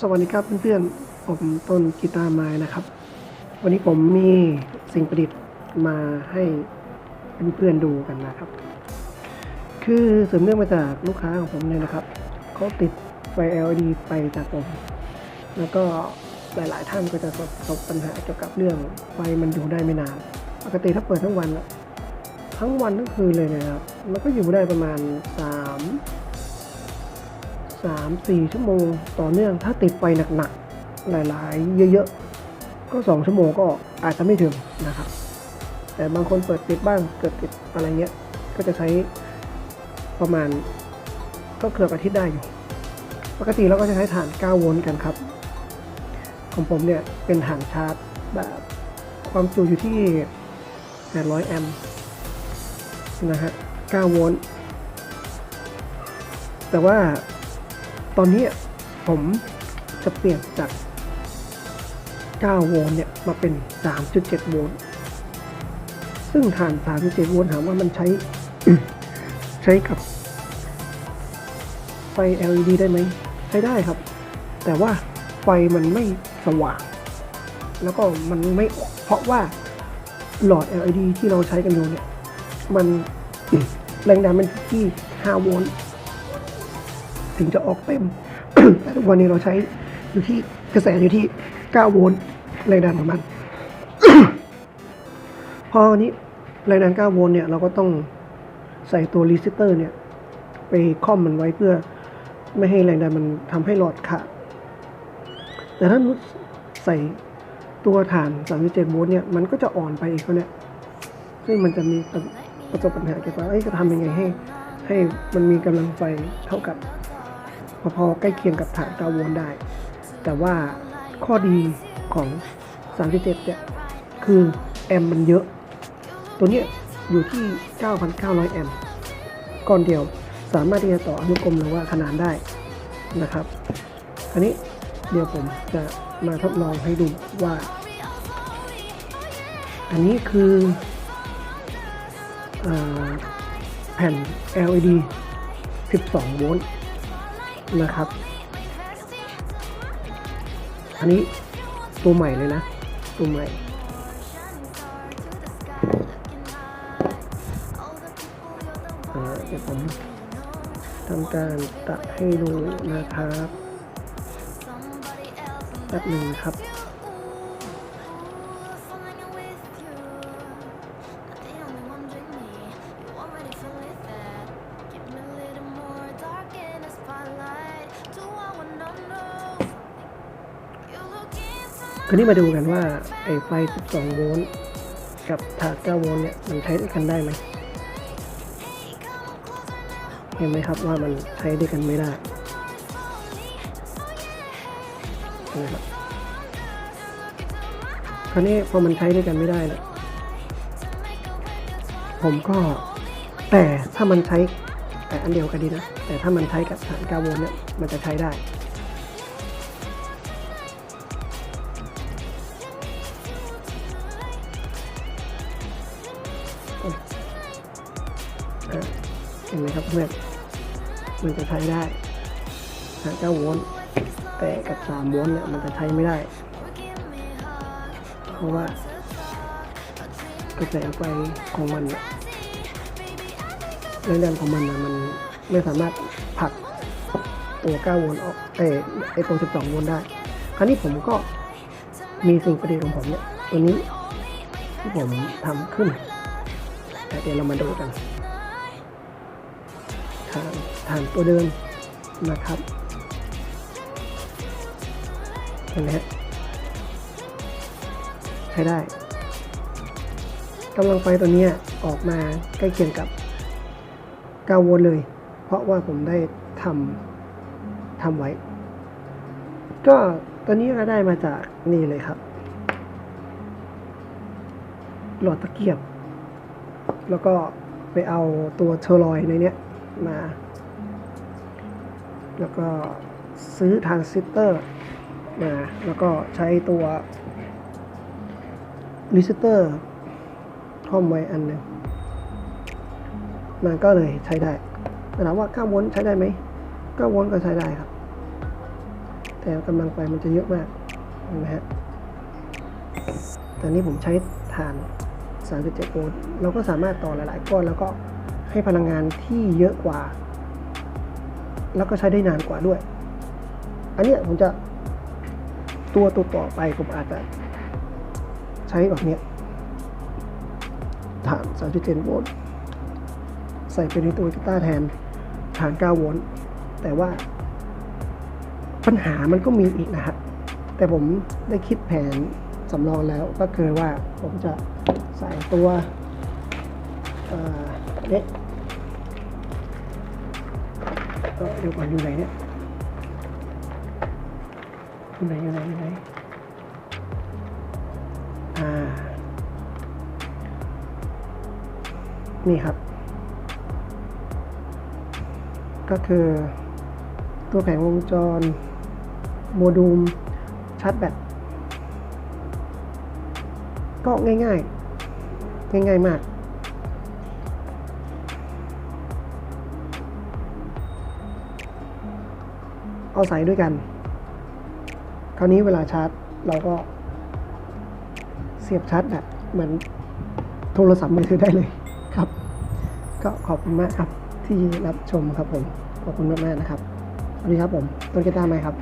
สวัสดีครับเพื่อนๆ ผมต้นกีตาร์ไม้นะครับ วันนี้ผมมีสิ่งประดิษฐ์มาให้เพื่อนๆดูกันนะครับ คือสืบเนื่องมาจากลูกค้าของผมเนี่ยนะครับเขาติดไฟ LED ไปจากผม แล้วก็หลายๆท่านก็จะประสบปัญหาเกี่ยวกับเรื่องไฟมันอยู่ได้ไม่นาน ปกติถ้าเปิดทั้งวัน ทั้งวันทั้งคืนเลยนะครับ มันก็อยู่ได้ประมาณสามสามสี่ชั่วโมง ต่อเนื่องถ้าติดไฟหนักๆ หลายๆ เยอะๆ ก็สองชั่วโมงก็อาจจะไม่ถึงนะครับ แต่บางคนเปิดติดบ้างเกิดติดอะไรเงี้ย ก็จะใช้ประมาณก็เกือบอาทิตย์ได้อยู่ ปกติเราก็จะใช้ฐาน 9 โวลต์กันครับ ของผมเนี่ยเป็นฐานชาร์จแบบความจุอยู่ที่ 800 แอมป์นะฮะ 9 โวลต์แต่ว่า ตอนนี้ผมจะเปลี่ยนจาก 9 โวลต์เนี่ยมาเป็น 3.7 โวลต์ซึ่งฐาน 3.7 โวลต์ถามว่ามันใช้ใช้กับไฟ LED ได้ไหม ใช้ได้ครับ แต่ว่าไฟมันไม่สว่าง แล้วก็มันไม่เพราะว่าหลอด LED ที่เราใช้กันอยู่เนี่ย มันแรงดันมันที่ 5 โวลต์ ถึงจะออกเต็ม แต่ทุกวันนี้เราใช้อยู่ที่กระแสอยู่ที่ 9 โวลต์แรงดันของมัน พอนี้แรงดัน 9 โวลต์เนี่ยเราก็ต้องใส่ตัวรีสิสเตอร์เนี่ย ไปค่อมมันไว้เพื่อไม่ให้แรงดันมันทำให้หลอดขาด แต่ถ้านุใส่ตัวฐาน 37 โวลต์เนี่ย มันก็จะอ่อนไปอีกแล้วเนี่ย ซึ่งมันจะมีประสบปัญหาเกี่ยวกับเอ้ยจะทำยังไงให้ ให้มันมีกำลังไฟเท่ากับ พอๆใกล้เคียงกับฐาน9โวลต์ได้ แต่ว่าข้อดีของ 37เนี่ยคือแอมมันเยอะ ตัวเนี้ยอยู่ที่ 9,900 แอมก้อนเดียว สามารถที่จะต่ออนุกรมหรือว่าขนานได้นะครับอันนี้เดี๋ยวผมจะมาทดลองให้ดูว่า อันนี้คืออแผ่น LED 12 โวลต์ นะครับ อันนี้ตัวใหม่เลยนะ ตัวใหม่เดี๋ยวผมทำการตัดให้ดูนะครับแป๊บหนึ่งครับ คราวนี้มาดูกันว่าไอ้ไฟ 12 โวลต์กับถาด 9 โวลต์เนี่ยมันใช้ด้วยกันได้ไหมเห็นไหมครับว่ามันใช้ด้วยกันไม่ได้นไหมครับคราวนี้พอมันใช้ด้วยกันไม่ได้เนี่ยผมก็แต่ถ้ามันใช้แต่อันเดียวกันดีนะ แต่ถ้ามันใช้กับฐาน9โวลต์เนี่ยมันจะใช้ได้ เห็นไหมครับเพื่อนมันจะใช้ได้หา9โวลต์แต่กับ3โวลต์เนี่ยมันจะใช้ไม่ได้ เพราะว่ากระแสไฟของมันเนี่ยแรงดันของมันนะมันไม่สามารถผลักตัว 9 โวลต์ออกเออไอตัว 12 โวลต์ได้ คราวนี้ผมก็มีสิ่งประดิษฐ์ของผมเนี่ย ตัวนี้ที่ผมทำขึ้น เดี๋ยวเรามาดูกันฐานฐานตัวเดิมนะครับเห็นไหมฮะใช้ได้กำลังไฟตัวนี้ออกมาใกล้เคียงกับ9โวลต์เลย เพราะว่าผมได้ทำทำไว้ ก็ตัวนี้ก็ได้มาจากนี่เลยครับ หลอดตะเกียบ แล้วก็ไปเอาตัวเทอร์ลอยในเนี้ยมา แล้วก็ซื้อทรานซิสเตอร์มา แล้วก็ใช้ตัวรีซิสเตอร์ท่อมไว้อันหนึ่งมันก็เลยใช้ได้แต่ถามว่า9โวลต์ใช้ได้ไหม9โวลต์ก็ใช้ได้ครับ แต่กำลังไฟมันจะเยอะมากเห็นไหมฮะตอนนี้ผมใช้ถ่าน 37โวลต์เราก็สามารถต่อหลายๆก้อนแล้วก็ให้พลังงานที่เยอะกว่า แล้วก็ใช้ได้นานกว่าด้วย อันนี้ผมจะตัวตัวต่อไปผมอาจจะใช้แบบนี้ฐาน 37 โวลต์ใส่ไปในตัวกีตาร์แทนฐาน 9 โวลต์แต่ว่าปัญหามันก็มีอีกนะฮะแต่ผมได้คิดแผน สำรองแล้วก็คือว่าผมจะใส่ตัวเอ่อเนี้ยก็เดี๋ยวก่อนอยู่ไหนเนี่ยอยู่ไหนอยู่ไหนอยู่ไหนอ่านี่ครับ ก็คือตัวแผงวงจร โมดูลชาร์จแบต ก็ง่ายๆ ง่ายๆมาก เอาใส่ด้วยกัน คราวนี้เวลาชาร์จเราก็ เสียบชาร์จแบตเหมือนโทรศัพท์มือถือได้เลยครับ ก็ขอบคุณมากครับที่รับชมครับผม ขอบคุณมากๆนะครับ สวัสดีครับผม ต้นกีตาร์ไหมครับ